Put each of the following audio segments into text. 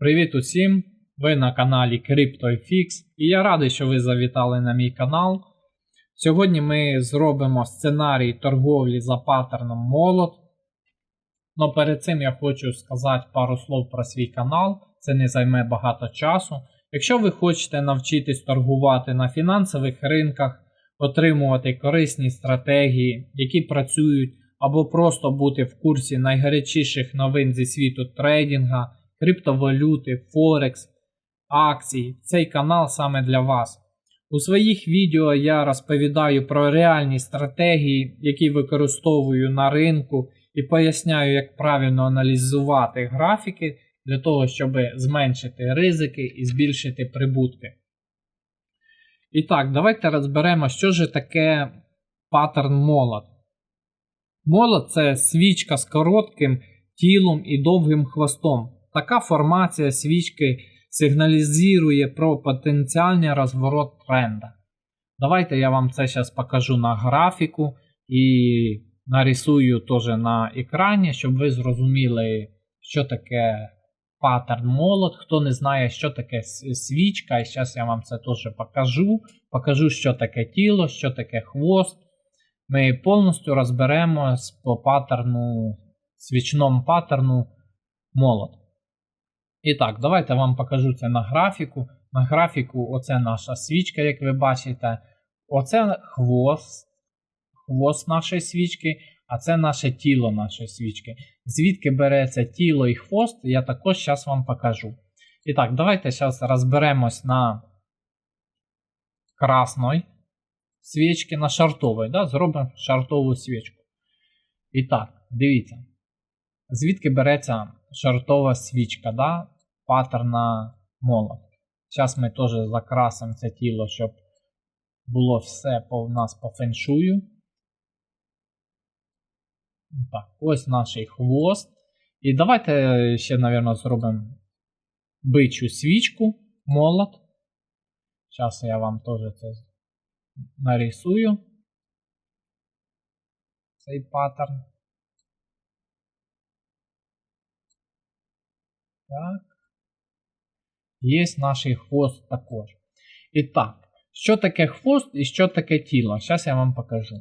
Привіт усім! Ви на каналі CryptoFix і я радий, що ви завітали на мій канал. Сьогодні ми зробимо сценарій торговлі за паттерном молот. Но перед цим я хочу сказати пару слов про свій канал. Це не займе багато часу. Якщо ви хочете навчитись торгувати на фінансових ринках, отримувати корисні стратегії, які працюють, або просто бути в курсі найгарячіших новин зі світу трейдинга, криптовалюти, Форекс, акцій, цей канал саме для вас. У своїх відео я розповідаю про реальні стратегії, які використовую на ринку, і поясняю, як правильно аналізувати графіки для того, щоб зменшити ризики і збільшити прибутки. І так, давайте розберемо, що ж таке паттерн молот. Молот це свічка з коротким тілом і довгим хвостом. Така формація свічки сигналізує про потенціальний розворот тренда. Давайте я вам це зараз покажу на графіку і нарисую теж на екрані, щоб ви зрозуміли, що таке паттерн молот. Хто не знає, що таке свічка, і зараз я вам це теж покажу. Покажу, що таке тіло, що таке хвост. Ми повністю розберемось по паттерну, свічному паттерну молот. І так, давайте вам покажу це на графіку. На графіку оце наша свічка, як ви бачите. Оце хвост, хвост нашої свічки, а це наше тіло нашої свічки. Звідки береться тіло і хвост, я також зараз вам покажу. І так, давайте зараз розберемось на красної свічки, на шартовій. Да? Зробимо шартову свічку. І так, дивіться. Звідки береться шартова свічка, да? паттерна молот. Зараз ми теж закрасимо це тіло, щоб було все по в нас по феншую. Так, ось наш хвост. І давайте ще, мабуть, зробимо бичу свічку, молот. Зараз я вам теж це нарисую. Цей паттерн. Так. Є наш хвост також. І так, що таке хвост і що таке тіло? Зараз я вам покажу.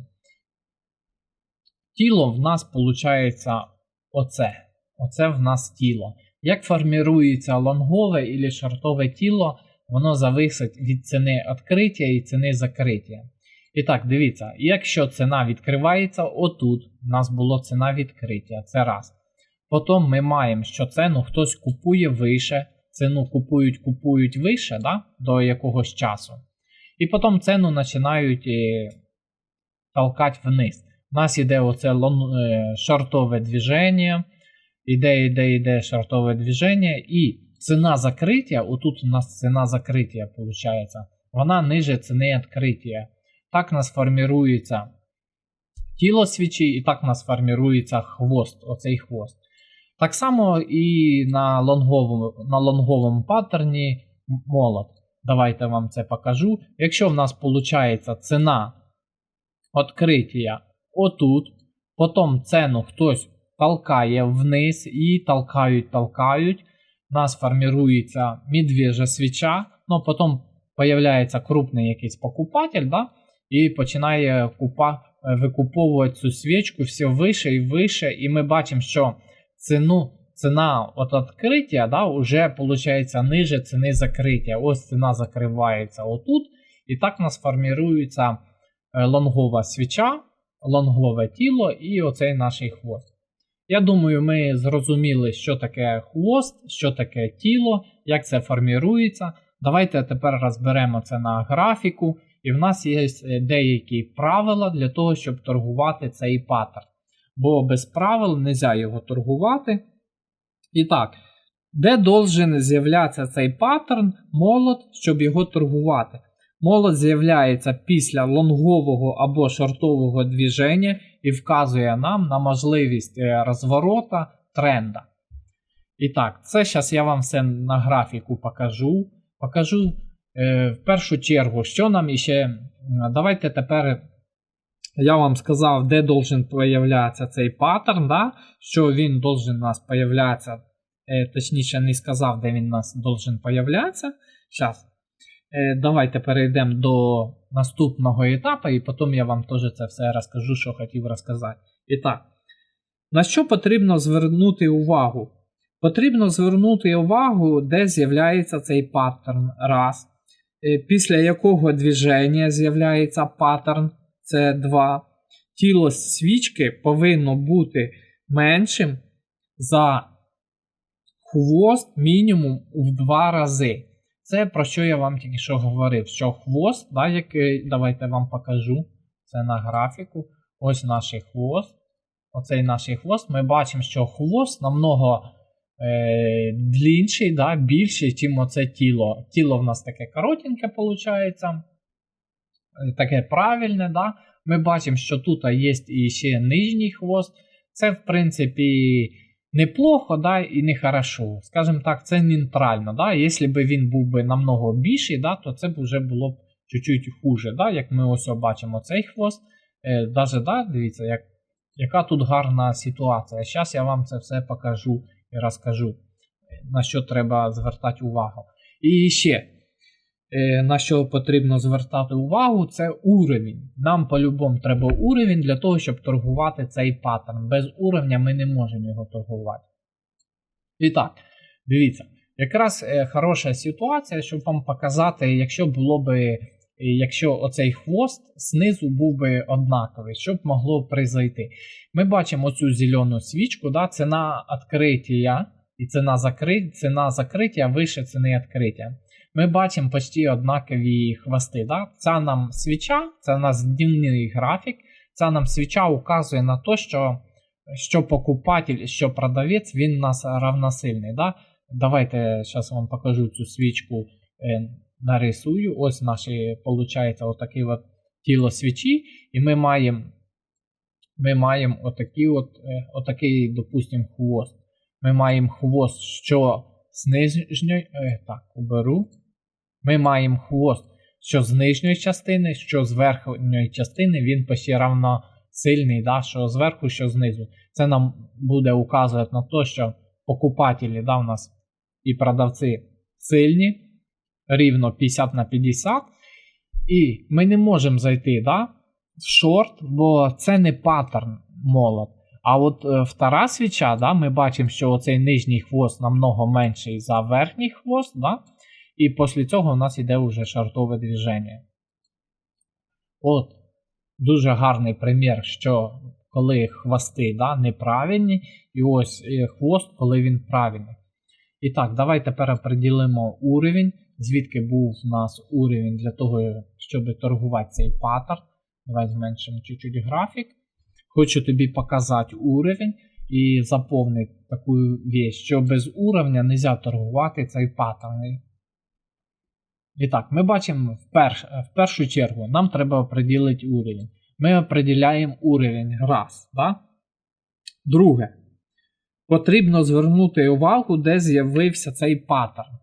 Тіло в нас виходить оце. Оце в нас тіло. Як формірується лонгове і шортове тіло, воно зависить від ціни відкриття і ціни закриття. І так, дивіться, якщо ціна відкривається, отут у нас було ціна відкриття. Це раз. Потім ми маємо, що ціну хтось купує вище, ціну купують, купують вище да, до якогось часу. І потім ціну починають е, толкати вниз. У нас йде оце е, шортове движення, іде, іде, іде шортове движення, і ціна закриття, отут у нас ціна закриття, виходить, вона ниже ціни відкриття. Так у нас формірується тіло свічі, і так у нас формірується хвост, оцей хвост. Так само і на лонговому на лонговому паттерні молот. Давайте вам це покажу. Якщо в нас виходить ціна відкриття отут, потім ціну хтось толкає вниз і толкають, толкають. У нас формується медвежа свіча, ну потім з'являється крупний якийсь покупатель, да, і починає купа, викуповувати цю свічку все вище і вище, і ми бачимо, що ціну, ціна от відкриття да, вже виходить ниже ціни закриття. Ось ціна закривається отут. І так у нас формується лонгова свіча, лонгове тіло і оцей наш хвост. Я думаю, ми зрозуміли, що таке хвост, що таке тіло, як це формується. Давайте тепер розберемо це на графіку. І в нас є деякі правила для того, щоб торгувати цей паттерн бо без правил не можна його торгувати. І так, де должен з'являтися цей паттерн, молот, щоб його торгувати? Молот з'являється після лонгового або шортового движення і вказує нам на можливість е, розворота тренда. І так, це зараз я вам все на графіку покажу. Покажу е, в першу чергу, що нам іще. Давайте тепер я вам сказав, де должен появлятися цей паттерн, да? що він должен у нас появлятися е, точніше, не сказав, де він у нас должен появлятися. Зараз. Давайте перейдемо до наступного етапу, і потім я вам теж це все розкажу, що хотів розказати. І так, на що потрібно звернути увагу? Потрібно звернути увагу, де з'являється цей паттерн. Раз. Е, Після якого движення з'являється паттерн. Це 2. Тіло свічки повинно бути меншим за хвост мінімум в 2 рази. Це про що я вам тільки що говорив. Що хвост, да, який, давайте вам покажу. Це на графіку. Ось наш хвост. Оцей наш хвост. Ми бачимо, що хвост намного е, длінший, да, більший, ніж оце тіло. Тіло в нас таке коротеньке, виходить. Таке правильне. Да? Ми бачимо, що тут є і ще нижній хвост. Це, в принципі, неплохо, да, і не хорошо. Скажімо так, це нейтрально. Да? Якщо б він був би намного більший, да, то це б вже було б чуть-чуть хуже. Да? Як ми ось бачимо цей хвост. Е, даже, да, дивіться, як, яка тут гарна ситуація. Зараз я вам це все покажу і розкажу, на що треба звертати увагу. І ще, на що потрібно звертати увагу, це уровень. Нам по-любому треба уровень для того, щоб торгувати цей паттерн. Без уровня ми не можемо його торгувати. І так, дивіться, якраз е, хороша ситуація, щоб вам показати, якщо було би. Якщо оцей хвост знизу був би однаковий, що б могло прийти? Ми бачимо цю зелену свічку, да, ціна відкриття і ціна закриття, ціна закриття вище ціни відкриття. Ми бачимо почти однакові хвости. Да? Ця нам свіча, це у нас днівний графік. Ця нам свіча указує на те, що що покупатель, що продавець, він у нас равносильний. Да? Давайте зараз вам покажу цю свічку. Нарисую. Ось наші, виходить, отакі от тіло свічі, і ми маємо ми маємо отакі от, отакий, допустимо, хвост. Ми маємо хвост, що з нижньої. Так, уберу. Ми маємо хвост, що з нижньої частини, що з верхньої частини, він почти равно сильний, да, що зверху, що знизу. Це нам буде указувати на те, що покупателі да, у нас і продавці сильні рівно 50 на 50. І ми не можемо зайти да, в шорт, бо це не паттерн молот. А от е, втора свіча, да, ми бачимо, що оцей нижній хвост намного менший за верхній хвост. Да, І після цього у нас йде вже шортове движення. От, дуже гарний примір, що коли хвости да, неправильні, і ось е, хвост, коли він правильний. І так, давайте переподілимо уровень звідки був у нас уровень для того, щоб торгувати цей паттерн. Давай зменшимо чуть-чуть графік. Хочу тобі показати уровень і заповнити таку вещь, що без уровня не можна торгувати цей паттерн. І так, ми бачимо в, перш, в першу чергу, нам треба определити уровень. Ми определяємо уровень раз. Да? Друге, потрібно звернути увагу, де з'явився цей паттерн.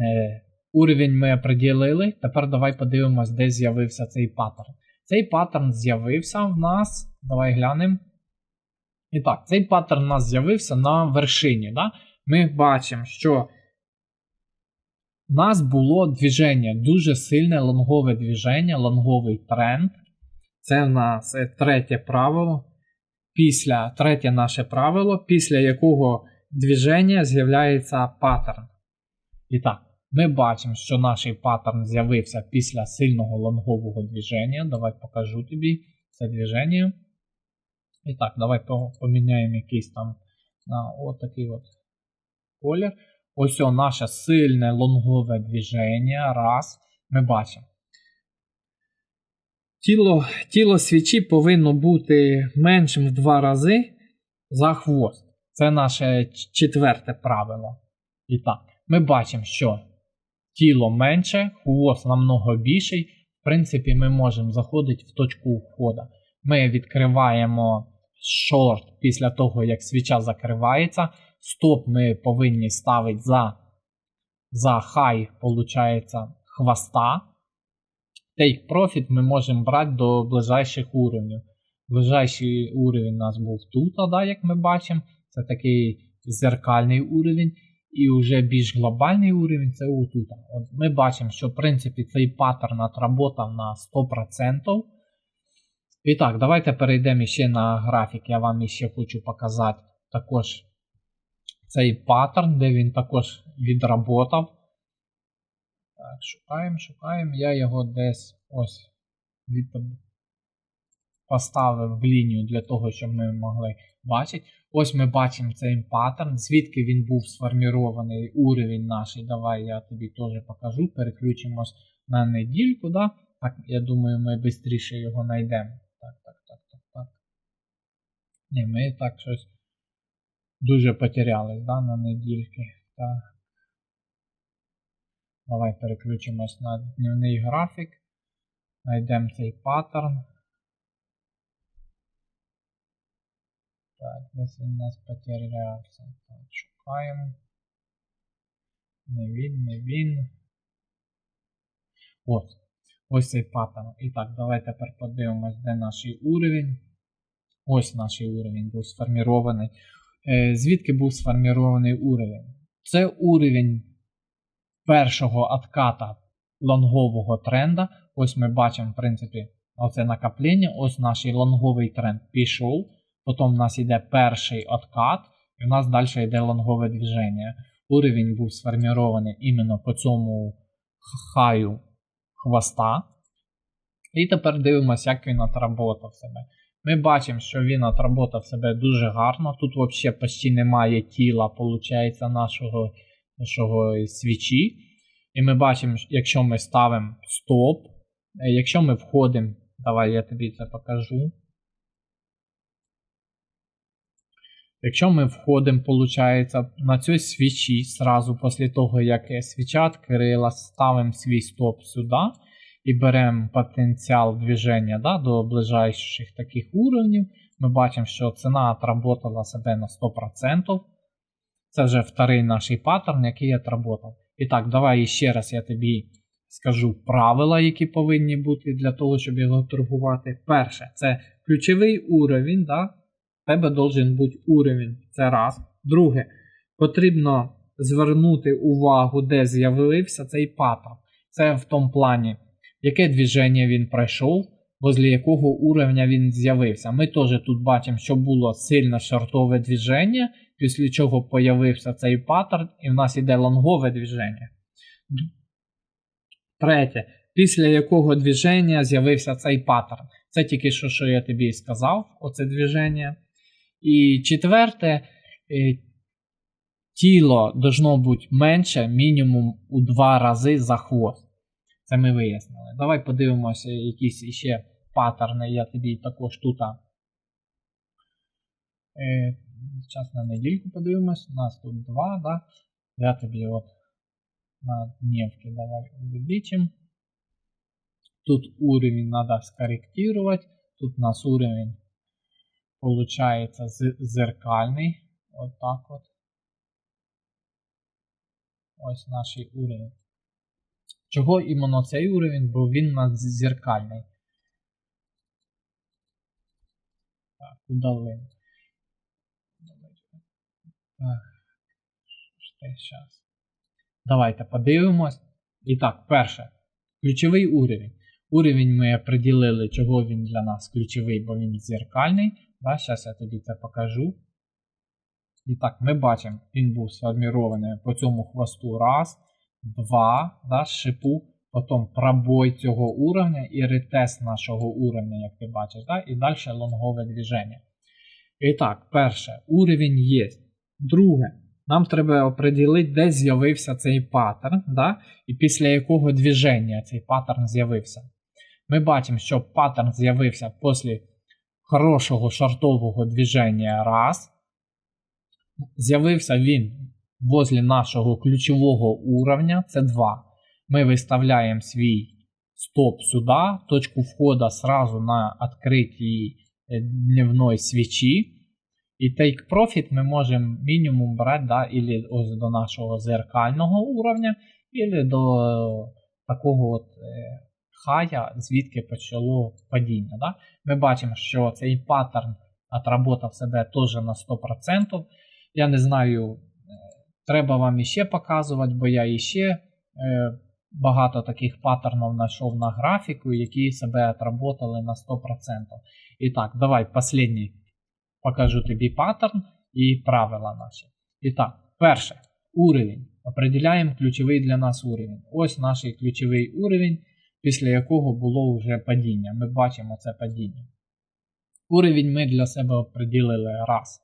Е, Уровень ми определили. Тепер давай подивимось, де з'явився цей паттерн. Цей паттерн з'явився в нас. Давай глянемо. І так, цей паттерн у нас з'явився на вершині. Да? Ми бачимо, що у нас було движення, дуже сильне лонгове движення, лонговий тренд. Це в нас е, третє правило. Після третє наше правило, після якого движення з'являється паттерн. І так. Ми бачимо, що наш паттерн з'явився після сильного лонгового движення. Давай покажу тобі це движення. І так, давай поміняємо якийсь там на отакий от колір. Ось о, наше сильне лонгове движення. Раз. Ми бачимо. Тіло тіло свічі повинно бути меншим в два рази за хвост. Це наше четверте правило. І так, ми бачимо, що тіло менше, хвост намного більший. В принципі, ми можемо заходити в точку входу. Ми відкриваємо шорт після того, як свіча закривається. Стоп ми повинні ставити за за хай, виходить, хвоста. Take Profit ми можемо брати до ближайших уровнів. Ближайший уровень у нас був тут, да, як ми бачимо. Це такий зеркальний уровень, і вже більш глобальний уровень це отут. От ми бачимо, що в принципі цей паттерн отработав на 100%. І так, давайте перейдемо ще на графік. Я вам ще хочу показати також цей паттерн, де він також відработав. Так, шукаємо, шукаємо. Я його десь ось від... поставив в лінію для того, щоб ми могли бачити. Ось ми бачимо цей паттерн, звідки він був сформірований уровень наш. Давай я тобі теж покажу. Переключимось на недільку. Да? Так, я думаю, ми швидше його знайдемо. Так, так, так, так, так. Ні, ми так щось дуже потерялись да, на недільки. Так. Давай переключимось на дневний графік. Знайдемо цей паттерн. Так, десь він у нас потерявся. Так, шукаємо. Не він, не він. Ось. Ось цей паттерн. І так, давай тепер подивимось, де наш уровень. Ось наш уровень був сформірований. Е, звідки був сформірований уровень? Це уровень першого отката лонгового тренда. Ось ми бачимо, в принципі, оце накоплення. Ось наш лонговий тренд пішов. Потім у нас йде перший откат, і у нас далі йде лонгове движення. Уровень був сформірований іменно по цьому хаю хвоста. І тепер дивимося, як він отработав себе. Ми бачимо, що він отработав себе дуже гарно. Тут взагалі почти немає тіла, виходить, нашого, нашого свічі. І ми бачимо, якщо ми ставимо стоп, якщо ми входимо, давай я тобі це покажу. Якщо ми входимо, виходить, на цій свічі, сразу після того, як свіча відкрила, ставимо свій стоп сюди і беремо потенціал движення да, до ближайших таких уровнів, ми бачимо, що ціна отработала себе на 100%. Це вже вторий наш паттерн, який я отработав. І так, давай ще раз я тобі скажу правила, які повинні бути для того, щоб його торгувати. Перше, це ключовий уровень. Да? Тебе должен бути уровень. Це раз. Друге, потрібно звернути увагу, де з'явився цей паттерн. Це в тому плані, яке движення він пройшов, возле якого уровня він з'явився. Ми теж тут бачимо, що було сильно шортове движення, після чого з'явився цей паттерн, і в нас іде лонгове движення. Третє, після якого движення з'явився цей паттерн. Це тільки що, що я тобі сказав, оце движення. І четверте, тіло должно бути менше мінімум у два рази за хвост. Це ми вияснили. Давай подивимося якісь ще паттерни. Я тобі також тут. Зараз на недільку подивимось. У нас тут два, да? Я тобі от на дневке давай увеличим. Тут уровень надо скорректировать. Тут у нас уровень получается зеркальный. Вот так вот. Ось наш уровень. Чого іменно цей уровень, бо він у нас зеркальний. Так, удалим. Так, що зараз? Давайте подивимось. І так, перше. Ключовий уровень. Уровень ми определили, чого він для нас ключовий, бо він зеркальний. Да, Зараз я тобі це покажу. І так, ми бачимо, він був сформірований по цьому хвосту. Раз, два, да, шипу, потім пробой цього уровня і ретест нашого уровня, як ти бачиш, да, і далі лонгове движення. І так, перше, уровень є. Друге, нам треба определити, де з'явився цей паттерн, да, і після якого движення цей паттерн з'явився. Ми бачимо, що паттерн з'явився після хорошого шортового движення раз. З'явився він возле нашого ключового уровня, це 2. Ми виставляємо свій стоп сюди, точку входа сразу на відкритій дневної свічі. І take profit ми можемо мінімум брати да, ілі ось до нашого зеркального уровня, ілі до такого от хая, звідки почало падіння. Да? Ми бачимо, що цей паттерн отработав себе теж на 100%. Я не знаю, е, треба вам іще показувати, бо я іще е, багато таких паттернів знайшов на графіку, які себе отработали на 100%. І так, давай, останній покажу тобі паттерн і правила наші. І так, перше, уровень. Определяємо ключовий для нас уровень. Ось наш ключовий уровень, після якого було вже падіння. Ми бачимо це падіння. Уровень ми для себе определили раз.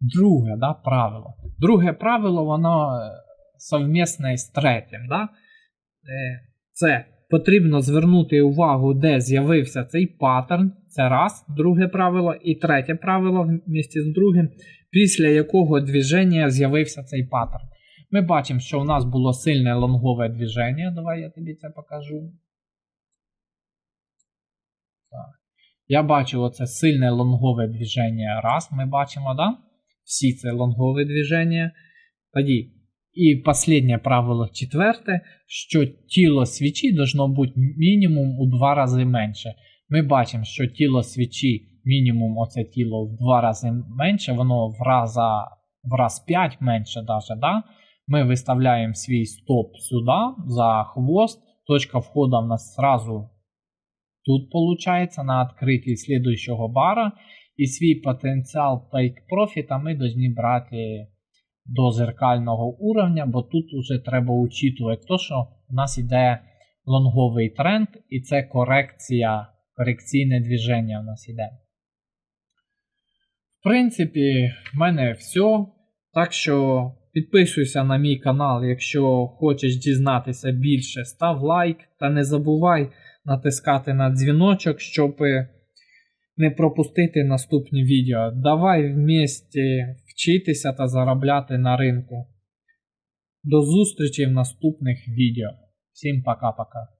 Друге да, правило. Друге правило, воно е, совмісне з третім. Да? Е, Це потрібно звернути увагу, де з'явився цей паттерн. Це раз, друге правило. І третє правило місті з другим, після якого движення з'явився цей паттерн. Ми бачимо, що у нас було сильне лонгове движення. Давай я тобі це покажу. Так. Я бачу оце сильне лонгове движення. Раз, ми бачимо, да? Всі це лонгове движення. Тоді. І останнє правило четверте, що тіло свічі должно бути мінімум у два рази менше. Ми бачимо, що тіло свічі, мінімум оце тіло в два рази менше, воно в раза, в раз 5 менше даже, да? Ми виставляємо свій стоп сюди, за хвост. Точка входу в нас сразу тут получается на открытии следующего бара. І свій потенціал take profit ми повинні брати до зеркального уровня, бо тут вже треба учитувати то, що в нас йде лонговий тренд, і це корекція, корекційне движення в нас йде. В принципі, в мене все. Так що підписуйся на мій канал, якщо хочеш дізнатися більше, став лайк та не забувай натискати на дзвіночок, щоб не пропустити наступні відео. Давай вместе вчитися та заробляти на ринку. До зустрічі в наступних відео. Всім пока-пока.